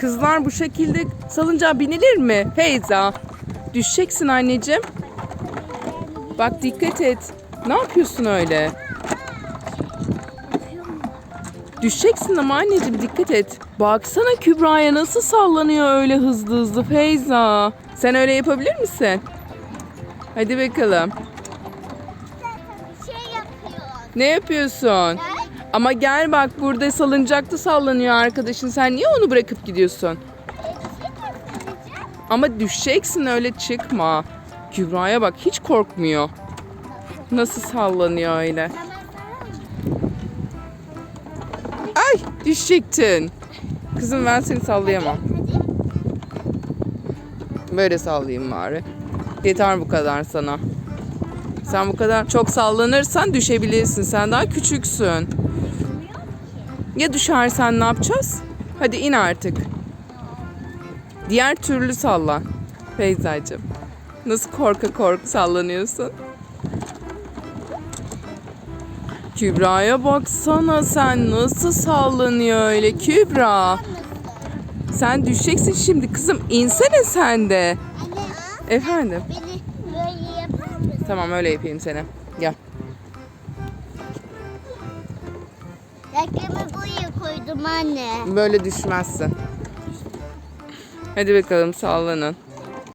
Kızlar bu şekilde salıncağa binilir mi? Feyza. Düşeceksin anneciğim. Bak dikkat et. Ne yapıyorsun öyle? Düşeceksin ama anneciğim dikkat et. Baksana Kübra'ya nasıl sallanıyor öyle hızlı hızlı Feyza. Sen öyle yapabilir misin? Hadi bakalım. Şey yapıyor. Ne yapıyorsun? Ama gel bak burada salıncakta sallanıyor arkadaşın. Sen niye onu bırakıp gidiyorsun? Ama düşeceksin öyle çıkma. Kübra'ya bak hiç korkmuyor. Nasıl sallanıyor öyle. Ay düşecektin. Kızım ben seni sallayamam. Böyle sallayayım bari. Yeter bu kadar sana. Sen bu kadar çok sallanırsan düşebilirsin. Sen daha küçüksün. Ya düşersen ne yapacağız? Hadi in artık. Diğer türlü sallan. Feyzacığım. Nasıl korka korka sallanıyorsun? Kübra'ya baksana sen nasıl sallanıyor öyle Kübra. Sen düşeceksin şimdi kızım insene sen de. Anne Efendim. beni böyle yapar mısın? Tamam öyle yapayım seni. Gel. Reklamı buraya koydum anne. Böyle düşmezsin. Hadi bakalım sallanın.